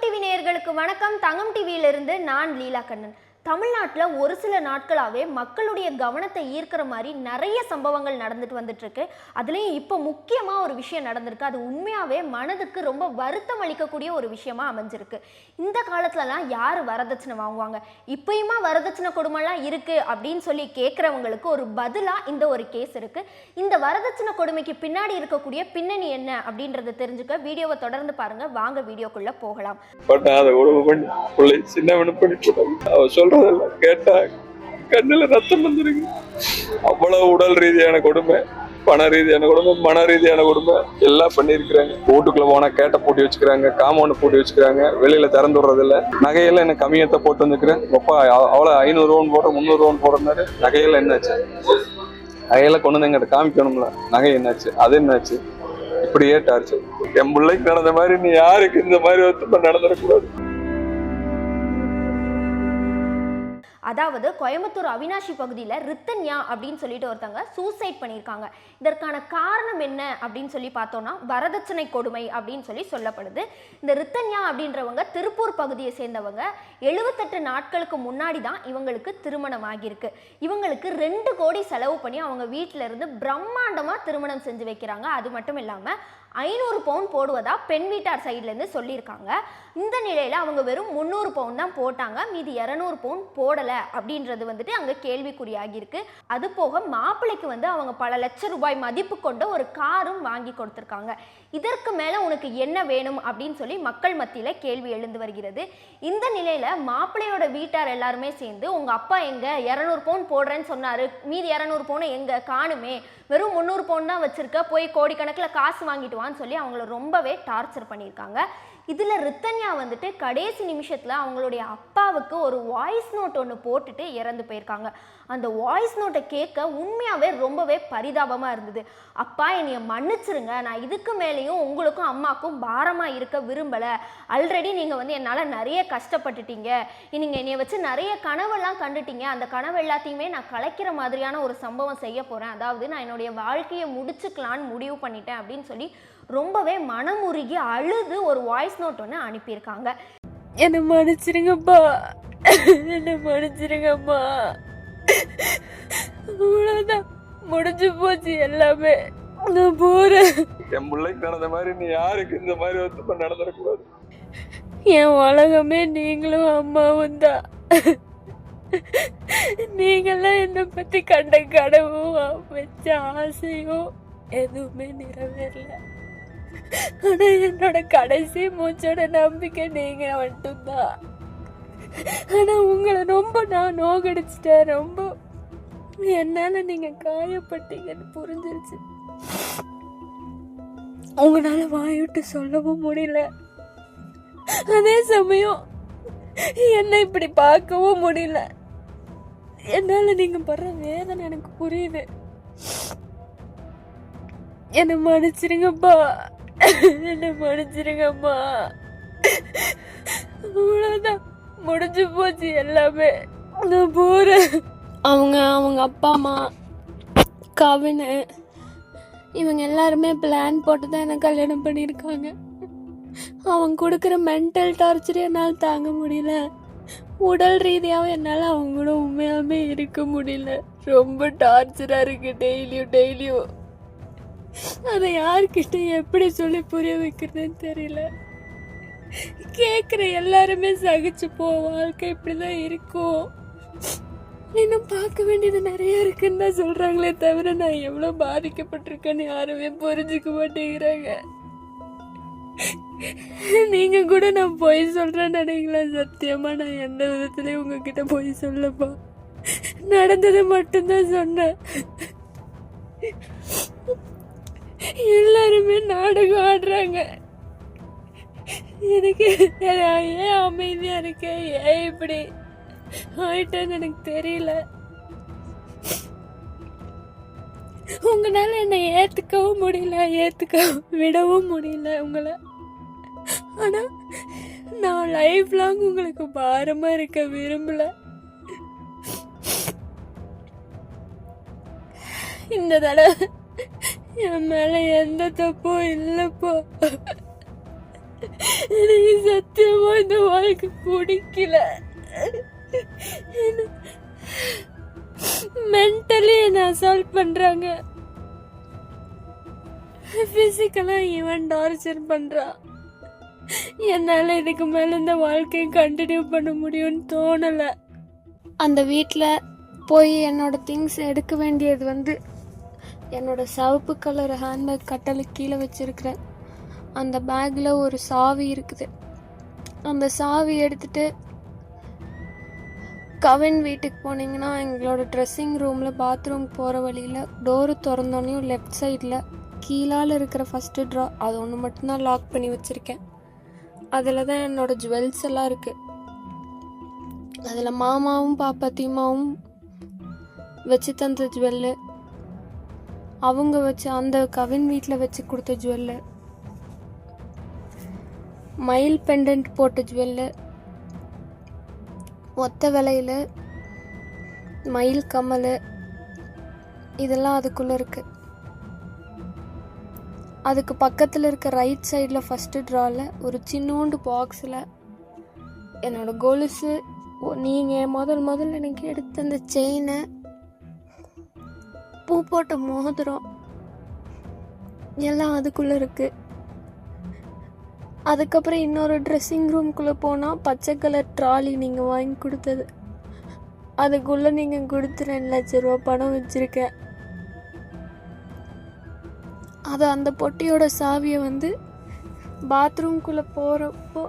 TV நேயர்களுக்கு வணக்கம். தங்கம் டிவியிலிருந்து நான் லீலா கண்ணன். தமிழ்நாட்டில் ஒரு சில நாட்களாகவே மக்களுடைய கவனத்தை ஈர்க்கிற மாதிரி நிறைய சம்பவங்கள் நடந்துட்டு வந்துட்டுருக்கு. அதுலேயும் இப்போ முக்கியமாக ஒரு விஷயம் நடந்திருக்கு. அது உண்மையாகவே மனதுக்கு ரொம்ப வருத்தம் அளிக்கக்கூடிய ஒரு விஷயமா அமைஞ்சிருக்கு. இந்த காலத்துலலாம் யார் வரதட்சணை வாங்குவாங்க? இப்பயுமா வரதட்சணை கொடுமைலாம் இருக்கு அப்படின்னு சொல்லி கேட்குறவங்களுக்கு ஒரு பதிலாக இந்த ஒரு கேஸ் இருக்கு. இந்த வரதட்சணை கொடுமைக்கு பின்னாடி இருக்கக்கூடிய பின்னணி என்ன அப்படின்றத தெரிஞ்சுக்க வீடியோவை தொடர்ந்து பாருங்க. வாங்க வீடியோக்குள்ள போகலாம். பட் சொல்றதெல்லாம் கேட்டா கண்ணுல ரத்தம் வந்துருக்கு அவ்வளவு உடல் ரீதியான கொடுமை பண ரீதியான கொடுமை மன ரீதியான கொடுமை எல்லாம் பண்ணியிருக்கிறாங்க. வீட்டுக்குள்ள போனா கேட்ட பூட்டி வச்சுக்கிறாங்க காம்பவுண்ட் பூட்டி வச்சுக்கிறாங்க வெளியில திறந்து விடுறதில்ல. நகையெல்லாம் என்ன கம்மியத்தை போட்டு வந்துக்கிறேன் அப்பா அவ்வளவு ஐநூறு ரூபான்னு போடுற முந்நூறு ரூபான்னு போடுறாரு நகையெல்லாம் என்னாச்சு? நகையெல்லாம் கொண்டு வந்து எங்கிட்ட காமிக்கணும்ல நகை என்னாச்சு அது என்னாச்சு? இப்படியே டார்ச்சர். என் பிள்ளைக்கு நடந்த மாதிரி நீ யாருக்கு இந்த மாதிரி ஒத்துப்ப நடந்துடக்கூடாது? அதாவது கோயம்புத்தூர் அவினாஷி பகுதியில் ரித்தன்யா அப்படின்னு சொல்லிட்டு ஒருத்தங்க சூசைட் பண்ணியிருக்காங்க. இதற்கான காரணம் என்ன அப்படின்னு சொல்லி பார்த்தோம்னா வரதட்சணை கொடுமை அப்படின்னு சொல்லி சொல்லப்படுது. இந்த ரித்தன்யா அப்படின்றவங்க திருப்பூர் பகுதியை சேர்ந்தவங்க. எழுபத்தெட்டு நாட்களுக்கு முன்னாடி தான் இவங்களுக்கு திருமணம் ஆகியிருக்கு. இவங்களுக்கு ரெண்டு கோடி செலவு பண்ணி அவங்க வீட்டில இருந்து பிரம்மாண்டமாக திருமணம் செஞ்சு வைக்கிறாங்க. அது மட்டும் இல்லாமல் ஐநூறு பவுன் போடுவதா பெண் வீட்டார் சைட்லேருந்து சொல்லியிருக்காங்க. இந்த நிலையில் அவங்க வெறும் முந்நூறு பவுன் தான் போட்டாங்க. மீதி இரநூறு பவுன் போடலை அப்படின்றது வந்துட்டு அங்கே கேள்விக்குறியாகியிருக்கு. அது போக மாப்பிள்ளைக்கு வந்து அவங்க பல லட்சம் ரூபாய் மதிப்பு கொண்ட ஒரு காரும் வாங்கி கொடுத்துருக்காங்க. இதற்கு மேலே உனக்கு என்ன வேணும் அப்படின்னு சொல்லி மக்கள் மத்தியில் கேள்வி எழுந்து வருகிறது. இந்த நிலையில் மாப்பிள்ளையோட வீட்டார் எல்லாருமே சேர்ந்து உங்கள் அப்பா எங்கே? இரநூறு பவுன் போடுறேன்னு சொன்னார். மீதி இரநூறு பவுனை எங்கே? காணுமே. வெறும் முந்நூறு பவுன் தான் வச்சுருக்க. போய் கோடிக்கணக்கில் காசு வாங்கிட்டு வான்னு சொல்லி அவங்கள ரொம்பவே டார்ச்சர் பண்ணியிருக்காங்க. இதில் ரித்தன்யா வந்துட்டு கடைசி நிமிஷத்தில் அவங்களுடைய அப்பாவுக்கு ஒரு வாய்ஸ் நோட் ஒன்று போட்டுட்டு இறந்து போயிருக்காங்க. அந்த வாய்ஸ் நோட்டை கேட்க உண்மையாகவே ரொம்பவே பரிதாபமாக இருந்தது. அப்பா என்னைய மன்னிச்சிருங்க. நான் இதுக்கு மேலேயும் உங்களுக்கும் அம்மாக்கும் பாரமாக இருக்க விரும்பலை. ஆல்ரெடி நீங்கள் வந்து என்னால் நிறைய கஷ்டப்பட்டுட்டீங்க. நீங்கள் என்னைய வச்சு நிறைய கனவெல்லாம் கண்டுட்டீங்க. அந்த கனவு எல்லாத்தையுமே நான் கலைக்கிற மாதிரியான ஒரு சம்பவம் செய்ய போகிறேன் அதாவது நான் என்னுடைய வாழ்க்கையை முடிச்சுக்கலான்னு முடிவு பண்ணிட்டேன் அப்படின்னு சொல்லி ரொம்பவே மனமுருகி அழுது ஒரு வாய்ஸ் நோட் ஒன்று அனுப்பியிருக்காங்க. என்னை மன்னிச்சிருங்கப்பா. என்னை மன்னிச்சிருங்கம்மா அவ்வளோதான் முடிஞ்சு போச்சு எல்லாமே. நான் போறேன். என் பிள்ளைக்கு நடந்த மாதிரி நீ யாருக்கு இந்த மாதிரி ஒத்துமை நடந்துடக்கூடாது என் உலகமே நீங்களும் அம்மாவும் தான். நீங்களாம் என்னை பத்தி கண்ட கனவும் வச்ச ஆசையும் எதுவுமே நிறைவேறல. ஆனால் என்னோட கடைசி மூச்சோட நம்பிக்கை நீங்கள் மட்டும்தான். ஆனால் உங்களை ரொம்ப நான் நோகடிச்சிட்டேன். ரொம்ப என்னால் நீங்கள் காயப்பட்டீங்கன்னு புரிஞ்சிருச்சு. உங்களால் வாயிட்டு சொல்லவும் முடியல. அதே சமயம் என்ன இப்படி பார்க்கவும் முடியல. என்னால் நீங்கள் படுற வேதனை எனக்கு புரியுது. என்னை மன்னிச்சிருங்கப்பா. என்ன மன்னிச்சிருங்கம்மா அவ்வளோதான் முடிஞ்சு போச்சு எல்லாமே. நான் போகிறேன் அவங்க அவங்க அப்பா அம்மா கவின் இவங்க எல்லாருமே பிளான் போட்டு தான் எனக்கு கல்யாணம் பண்ணியிருக்காங்க. அவங்க கொடுக்குற மென்டல் டார்ச்சர் என்னால் தாங்க முடியல. உடல் ரீதியாகவும் என்னால் அவங்க கூட இருக்க முடியல. ரொம்ப டார்ச்சராக இருக்குது டெய்லியும் டெய்லியும் அதை யார்கிட்ட எப்படி சொல்லி புரிய வைக்கிறதுன்னு தெரியல. கேட்குற எல்லாருமே சகிச்சு வாழ்க்கை வாழ்க்கை இப்படிதான் இருக்கும். இன்னும் பார்க்க வேண்டியது நிறைய இருக்குன்னு தான் சொல்கிறாங்களே தவிர நான் எவ்வளோ பாதிக்கப்பட்டிருக்கேன்னு யாருமே புரிஞ்சுக்க மாட்டேங்கிறாங்க. நீங்கள் கூட நான் பொய் சொல்கிறேன்னு நினைக்கலாம் சத்தியமாக நான் எந்த விதத்துலேயும் உங்ககிட்ட பொய் சொல்லப்பா. நடந்ததை மட்டும்தான் சொன்னேன். எல்லாருமே நாடகம் ஆடுறாங்க. எனக்கு ஏன் அமைதியா இருக்கேன்? ஏன் இப்படி ஆயிட்டேன்னு எனக்கு தெரியல. உங்களால என்னை ஏத்துக்கவும் முடியல ஏத்துக்க விடவும் முடியல உங்களை. ஆனா நான் லைஃப் லாங் உங்களுக்கு பாரமா இருக்க விரும்பல. இந்த தடவை என் மேல எந்த தப்பும் இல்லப்பா. எனக்கு சத்தியமா இந்த வாழ்க்கை பிடிக்கல. மென்டலி என்ன அசால்ட் பண்றாங்க. பிசிக்கலா இவன் டார்ச்சர் பண்றான் என்னால இதுக்கு மேல இந்த வாழ்க்கையை கண்டினியூ பண்ண முடியும்னு தோணல. அந்த வீட்டில் போய் என்னோட திங்ஸ் எடுக்க வேண்டியது வந்து என்னோட சிவப்பு கலர் ஹேண்ட்பேக் கட்டலுக்கு கீழே வச்சுருக்கிறேன். அந்த பேக்கில் ஒரு சாவி இருக்குது. அந்த சாவி எடுத்துட்டு கவின் வீட்டுக்கு போனீங்கன்னா எங்களோட ட்ரெஸ்ஸிங் ரூமில் பாத்ரூம் போகிற வழியில் டோரு திறந்தோடனையும் லெஃப்ட் சைடில் கீழால் இருக்கிற ஃபஸ்ட்டு ட்ரா அது ஒன்று மட்டும்தான் லாக் பண்ணி வச்சுருக்கேன். அதில் தான் என்னோட ஜுவல்ஸ் எல்லாம் இருக்குது அதில் மாமாவும் பாப்பாத்தியமாவும் வச்சு தந்த ஜுவல்லு அவங்க வச்சு அந்த கவின் வீட்டில் வச்சு கொடுத்த ஜுவல்லு மயில் பெண்டன்ட் போட்ட ஜுவல்லு ஒத்த விலையில் மயில் கம்மல். இதெல்லாம் அதுக்குள்ளே இருக்கு. அதுக்கு பக்கத்தில் இருக்க ரைட் சைடில் ஃபஸ்ட்டு ட்ராவில் ஒரு சின்னோண்டு பாக்ஸில் என்னோடய கொலுசு நீங்கள் முதல் முதல்ல எனக்கு எடுத்த அந்த செயினை பூ போட்ட மோதிரம் எல்லாம் அதுக்குள்ளே இருக்குது அதுக்கப்புறம் இன்னொரு ட்ரெஸ்ஸிங் ரூம்குள்ளே போனால் பச்சை கலர் ட்ராலி நீங்கள் வாங்கி கொடுத்தது. அதுக்குள்ளே நீங்கள் கொடுத்து ரெண்டு லட்ச ரூபா பணம் வச்சுருக்கேன். அது அந்த பொட்டியோட சாவியை வந்து பாத்ரூம்குள்ளே போகிறப்போ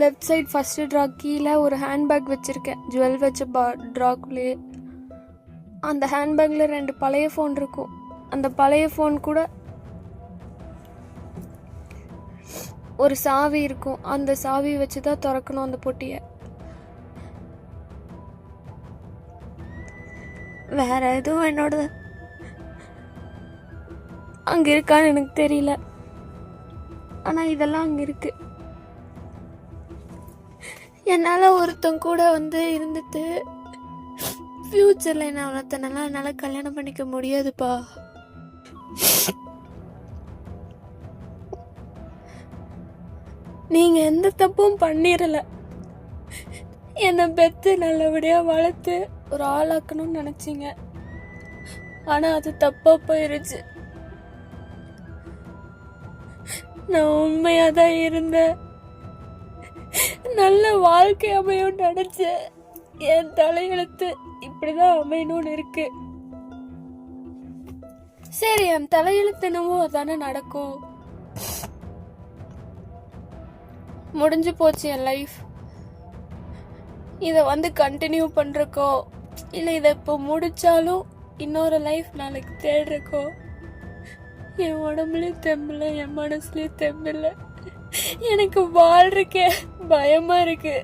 லெஃப்ட் சைட் ஃபஸ்ட்டு ட்ரா கீழே ஒரு ஹேண்ட்பேக் வச்சுருக்கேன். ஜுவல் வச்ச பா ட்ராக்குள்ளேயே அந்த ஹேண்ட்பேக்கில் ரெண்டு பழைய ஃபோன் இருக்கும். அந்த பழைய ஃபோன் கூட ஒரு சாவி இருக்கும். அந்த சாவி வச்சு தான் திறக்கணும் அந்த பொட்டியை. வேற எதுவும் என்னோட அங்க இருக்கான்னு எனக்கு தெரியல. ஆனா இதெல்லாம் அங்க இருக்கு. என்னால ஒருத்தன் கூட வந்து இருந்துட்டு ஃப்யூச்சரில் என்ன ஒருத்தனெல்லாம் என்னால் கல்யாணம் பண்ணிக்க முடியாதுப்பா. நீங்க எந்த தப்பும் பண்ணிடல என்னை பெத்து நல்லபடியா வளர்த்து ஒரு ஆளாக்கணும்னு நினைச்சீங்க. ஆனா அது தப்பா போயிருச்சு. நான் உண்மையாக தான் இருந்தேன். நல்ல வாழ்க்கை அமையும் நினைச்சேன். என் தலையெழுத்து இப்படிதான் அமையணும்னு இருக்கு. சரி என் தலையெழுத்து என்னவோ அதானே நடக்கும். முடிஞ்சு போச்சு என் லைஃப் இதை வந்து கண்டினியூ பண்ணுறக்கோ இல்லை இதை இப்போ முடிச்சாலும் இன்னொரு லைஃப் நாளைக்கு தேடுறக்கோ என் உடம்புலயும் தெம்பில்ல என் மனசுலயும் தெம்பில்ல எனக்கு வாழ்றக்கே பயமா இருக்கு.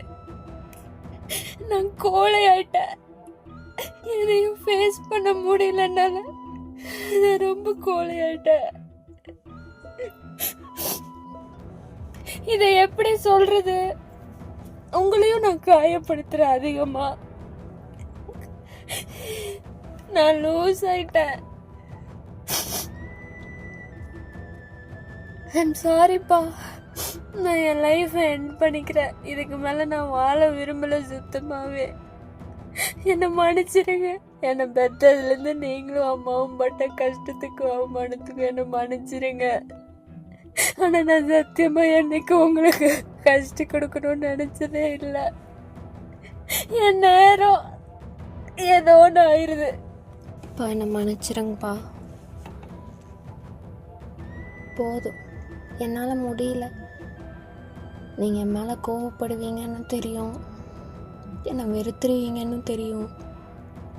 நான் கோழையாயிட்டேன். எதையும் ஃபேஸ் பண்ண முடியலனால நான் ரொம்ப கோழையாயிட்டேன். இதை எப்படி சொல்றது? உங்களையும் நான் காயப்படுத்துறேன் அதிகமா. நான் லூஸ் ஆயிட்டேன். ஐம் சாரிப்பா நான் என் லைஃப்பை என் பண்ணிக்கிறேன். இதுக்கு மேலே நான் வாழ விரும்பலை சுத்தமாகவே என்னை மன்னிச்சிடுங்க என்னை பெற்றதுலேருந்து நீங்களும் அம்மாவும் பட்ட கஷ்டத்துக்கு அவமானத்துக்கும் என்னை மன்னிச்சிடுங்க ஆனால் நான் சத்தியமாக என்னைக்கு உங்களுக்கு கஷ்டம் கொடுக்கணும்னு நினச்சதே இல்லை. என் நேரம் ஏதோ ஒன்று ஆயிடுது இப்போ என்னை மன்னிச்சிடுங்கப்பா போதும். என்னால் முடியல. நீங்கள் என் மேலே கோவப்படுவீங்கன்னு தெரியும். என்னை வெறுத்துருவீங்கன்னு தெரியும்.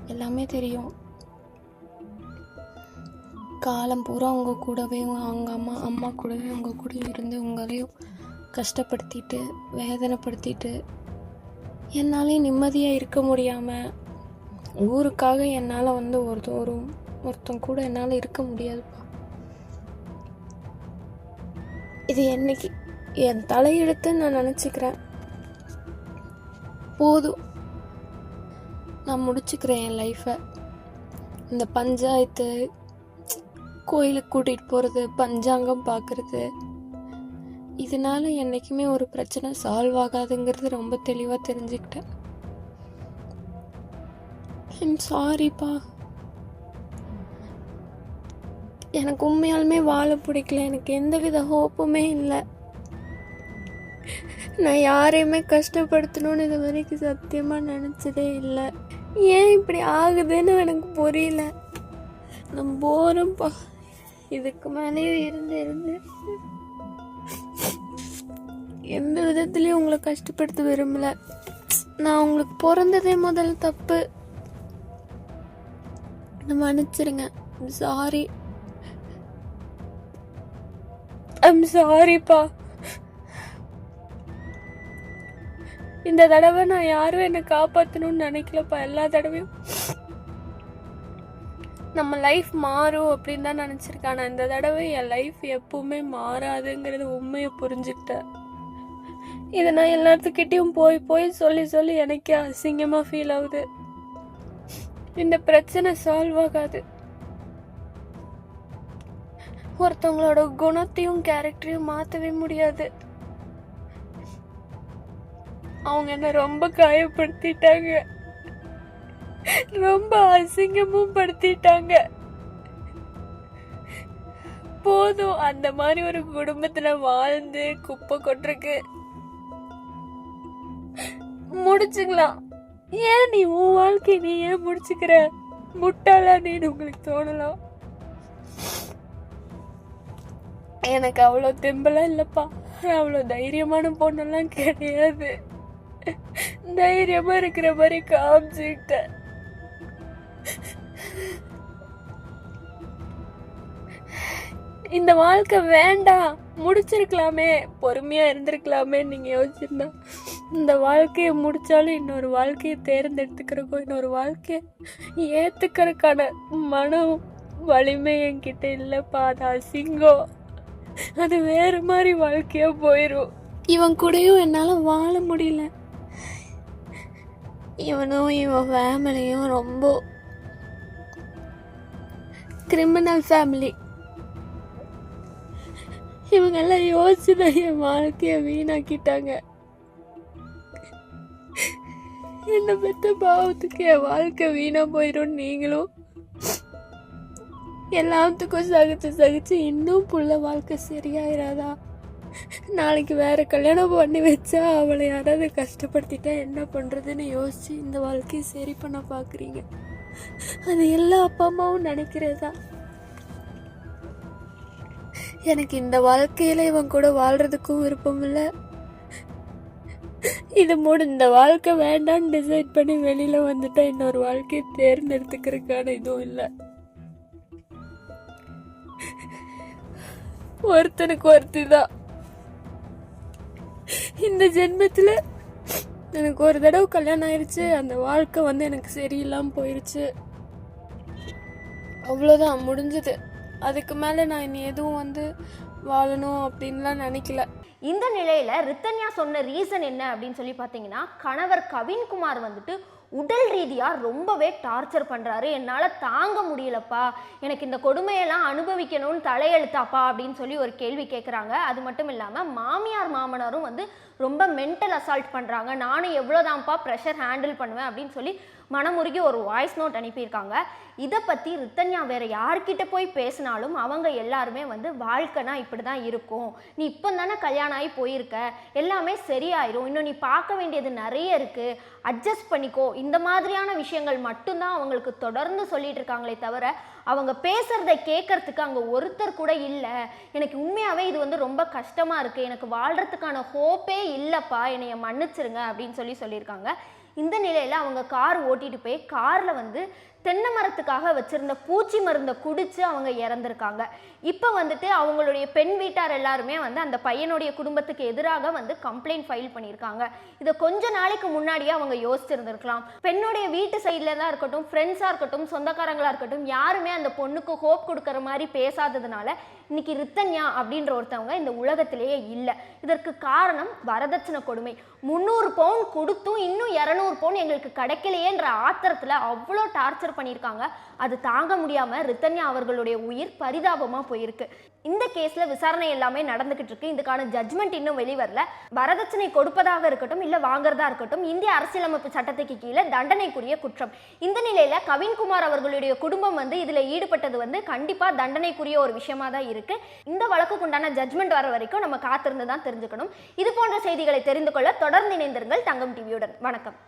எல்லாமே தெரியும். காலம் பூரா உங்கள் கூடவே அவங்க அம்மா அம்மா கூடவே உங்கள் கூட இருந்து உங்களையும் கஷ்டப்படுத்திட்டு வேதனைப்படுத்திட்டு என்னாலே நிம்மதியாக இருக்க முடியாமல் ஊருக்காக என்னால் வந்து ஒரு ஒரு ஒருத்தன் கூட என்னால் இருக்க முடியாதுப்பா. இது என்னைக்கு என் தலையெழுத்துன்னு நான் நினச்சிக்கிறேன். போதும். நான் முடிச்சுக்கிறேன் என் லைஃப்பை இந்த பஞ்சாயத்து கோயிலுக்கு கூட்டிகிட்டு போகிறது பஞ்சாங்கம் பார்க்குறது இதனால என்றைக்குமே ஒரு பிரச்சனை சால்வ் ஆகாதுங்கிறது ரொம்ப தெளிவாக தெரிஞ்சுக்கிட்டேன். ஐம் சாரிப்பா எனக்கு உண்மையாலுமே வாழ பிடிக்கல. எனக்கு எந்தவித ஹோப்புமே இல்லை. நான் யாரையுமே கஷ்டப்படுத்தணும்னு இது வரைக்கும் சத்தியமாக நினச்சதே இல்லை. ஏன் இப்படி ஆகுதுன்னு எனக்கு புரியல. நம்ம போகிறோம்ப்பா இதுக்கு மேலேயும் இருந்து இருந்து எந்த விதத்துலேயும் உங்களை கஷ்டப்படுத்த விரும்பல. நான் உங்களுக்கு பிறந்ததே முதல்ல தப்பு. என்னை மன்னிச்சிருங்க. சாரி ஐம் சாரிப்பா இந்த தடவை நான் யாரும் என்னை காப்பாற்றணும்னு நினைக்கலப்பா எல்லா தடவையும். நம்ம லைஃப் மாறும் அப்படின்னு தான் நினச்சிருக்கேன். ஆனால் இந்த தடவை என் லைஃப் எப்பவுமே மாறாதுங்கிறது உண்மையை புரிஞ்சுக்கிட்டேன். இதை நான் எல்லாத்துக்கிட்டேயும் போய் போய் சொல்லி சொல்லி எனக்கே அசிங்கமாக ஃபீல் ஆகுது. இந்த பிரச்சனை சால்வ் ஆகாது. ஒருத்தவங்களோட குணத்தையும் கேரக்டரையும் மாற்றவே முடியாது. அவங்க என்ன ரொம்ப காயப்படுத்திட்டாங்க. ரொம்ப அசிங்கமும் படுத்திட்டாங்க. போதும் அந்த மாதிரி ஒரு குடும்பத்துல வாழ்ந்து குப்பை கொட்டுருக்கு முடிச்சுக்கலாம். ஏன் நீ உன் வாழ்க்கையை நீ ஏன் முடிச்சுக்கிற? முட்டாளா நீன்னு உங்களுக்கு தோணலாம். எனக்கு அவ்வளோ தெம்பெல்லாம் இல்லைப்பா. அவ்வளோ தைரியமான பொண்ணெல்லாம் கிடையாது. தைரியமா இருக்கிற மாதிரி காமிச்சுக்கிட்டேன். இந்த வாழ்க்கை வேண்டாம். முடிச்சிருக்கலாமே. பொறுமையா இருந்திருக்கலாமே நீங்க யோசிச்சிருந்தா. இந்த வாழ்க்கையை முடிச்சாலும் இன்னொரு வாழ்க்கையை தேர்ந்தெடுத்துக்கிறக்கோ இன்னொரு வாழ்க்கையை ஏத்துக்கிறதுக்கான மனம் வலிமை என்கிட்ட இல்லைப்பா. அது அசிங்கம் அது வேற மாதிரி வாழ்க்கையா போயிடும் இவன் கூடயும் என்னால வாழ முடியல. இவனும் இவன் ஃபேமிலியும் ரொம்ப கிரிமினல் ஃபேமிலி இவங்கெல்லாம் யோசிச்சுதான் என் வாழ்க்கையை வீணாக்கிட்டாங்க. என்னை பெத்த பாவத்துக்கு என் வாழ்க்கை வீணா போயிடும் நீங்களும்? எல்லாத்துக்கும் சகிச்சு சகிச்சு இன்னும் புள்ள வாழ்க்கை சரியாயிராதா? நாளைக்கு வேற கல்யாணம் பண்ணி வச்சா அவளை யாராவது கஷ்டப்படுத்திட்டா என்ன பண்றதுன்னு யோசிச்சு இந்த வாழ்க்கையை சரி பண்ண பார்க்குறீங்க அது எல்லா அப்பா அம்மாவும் நினைக்கிறதா? எனக்கு இந்த வாழ்க்கையில இவன் கூட வாழ்றதுக்கும் விருப்பம் இல்லை. இது மூடு இந்த வாழ்க்கை வேண்டாம்னு டிசைட் பண்ணி வெளியில வந்துட்டா இன்னொரு வாழ்க்கையை தேர்ந்தெடுத்துக்கிறதுக்கான இதுவும் இல்லை. ஒருத்தனுக்கு ஒருத்தி தான் இந்த ஜென்மத்தில் எனக்கு ஒரு தடவை கல்யாணம் ஆயிடுச்சு அந்த வாழ்க்கை வந்து எனக்கு சரியில்லாமல் போயிடுச்சு அவ்வளோதான் முடிஞ்சது. அதுக்கு மேலே நான் இனி எதுவும் வந்து வாழணும் அப்படின்லாம் நினைக்கல. இந்த நிலையில ரித்தன்யா சொன்ன ரீசன் என்ன அப்படின்னு சொல்லி பார்த்தீங்கன்னா கணவர் கவின்குமார் வந்துட்டு உடல் ரீதியாக ரொம்பவே டார்ச்சர் பண்ணுறாரு என்னால் தாங்க முடியலப்பா. எனக்கு இந்த கொடுமையெல்லாம் அனுபவிக்கணும்னு தலையெழுத்தாப்பா அப்படின்னு சொல்லி ஒரு கேள்வி கேட்குறாங்க அது மட்டும் இல்லாமல் மாமியார் மாமனாரும் வந்து ரொம்ப மென்டல் அசால்ட் பண்ணுறாங்க நானும் எவ்வளோதான்ப்பா ப்ரெஷர் ஹேண்டில் பண்ணுவேன் அப்படின்னு சொல்லி மனமுருகி ஒரு வாய்ஸ் நோட் அனுப்பியிருக்காங்க. இதை பற்றி ரித்தன்யா வேறு யார்கிட்ட போய் பேசினாலும் அவங்க எல்லாருமே வந்து வாழ்க்கைனா இப்படி தான் இருக்கும். நீ இப்போ தானே கல்யாணம் ஆகி போயிருக்க. எல்லாமே சரியாயிரும். இன்னும் நீ பார்க்க வேண்டியது நிறைய இருக்குது அட்ஜஸ்ட் பண்ணிக்கோ. இந்த மாதிரியான விஷயங்கள் மட்டும்தான் அவங்களுக்கு தொடர்ந்து சொல்லிட்டு இருக்காங்களே தவிர அவங்க பேசுறத கேட்கறதுக்கு அங்கே ஒருத்தர் கூட இல்லை. எனக்கு உண்மையாகவே இது வந்து ரொம்ப கஷ்டமாக இருக்குது எனக்கு வாழ்கிறதுக்கான ஹோப்பே இல்லைப்பா. என்னைய மன்னிச்சிருங்க அப்படின்னு சொல்லி சொல்லியிருக்காங்க. இந்த நிலையில் அவங்க கார் ஓட்டிட்டு போய் காரில் வந்து தென்னை மரத்துக்காக வச்சுருந்த பூச்சி மருந்தை குடித்து அவங்க இறந்துருக்காங்க. இப்போ வந்துட்டு அவங்களுடைய பெண் வீட்டார் எல்லாருமே வந்து அந்த பையனுடைய குடும்பத்துக்கு எதிராக வந்து கம்ப்ளைண்ட் ஃபைல் பண்ணியிருக்காங்க. இதை கொஞ்ச நாளைக்கு முன்னாடியே அவங்க யோசிச்சிருந்துருக்கலாம். பெண்ணுடைய வீட்டு சைடில் தான் இருக்கட்டும் ஃப்ரெண்ட்ஸாக இருக்கட்டும் சொந்தக்காரங்களாக இருக்கட்டும் யாருமே அந்த பொண்ணுக்கு ஹோப் கொடுக்குற மாதிரி பேசாததுனால இன்னைக்கு ரித்தன்யா அப்படின்ற ஒருத்தவங்க இந்த உலகத்திலேயே இல்லை. இதற்கு காரணம் வரதட்சணை கொடுமை. முந்நூறு பவுன் கொடுத்தும் இன்னும் இரநூறு பவுன் எங்களுக்கு கிடைக்கலையேன்ற ஆத்திரத்தில் அவ்வளோ டார்ச்சர் பண்ணியிருக்காங்க அது தாங்க முடியாம ரித்தன்யா அவர்களுடைய உயிர் பரிதாபமா போயிருக்கு. இந்த கேஸ்ல விசாரணை எல்லாமே நடந்துகிட்டு இருக்கு. இதுக்கான ஜட்மெண்ட் இன்னும் வெளிவரல. வரதட்சணை கொடுப்பதாக இருக்கட்டும் இல்ல வாங்குறதா இருக்கட்டும் இந்திய அரசியலமைப்பு சட்டத்துக்கு கீழே தண்டனைக்குரிய குற்றம். இந்த நிலையில கவின்குமார் அவர்களுடைய குடும்பம் வந்து இதுல ஈடுபட்டது வந்து கண்டிப்பா தண்டனைக்குரிய ஒரு விஷயமா தான் இருக்கு. இந்த வழக்குக்குண்டான ஜட்மெண்ட் வர வரைக்கும் நம்ம காத்திருந்து தான் தெரிஞ்சுக்கணும். இது போன்ற செய்திகளை தெரிந்து கொள்ள தொடர்ந்து இணைந்திருங்கள் தங்கம் டிவியுடன் வணக்கம்.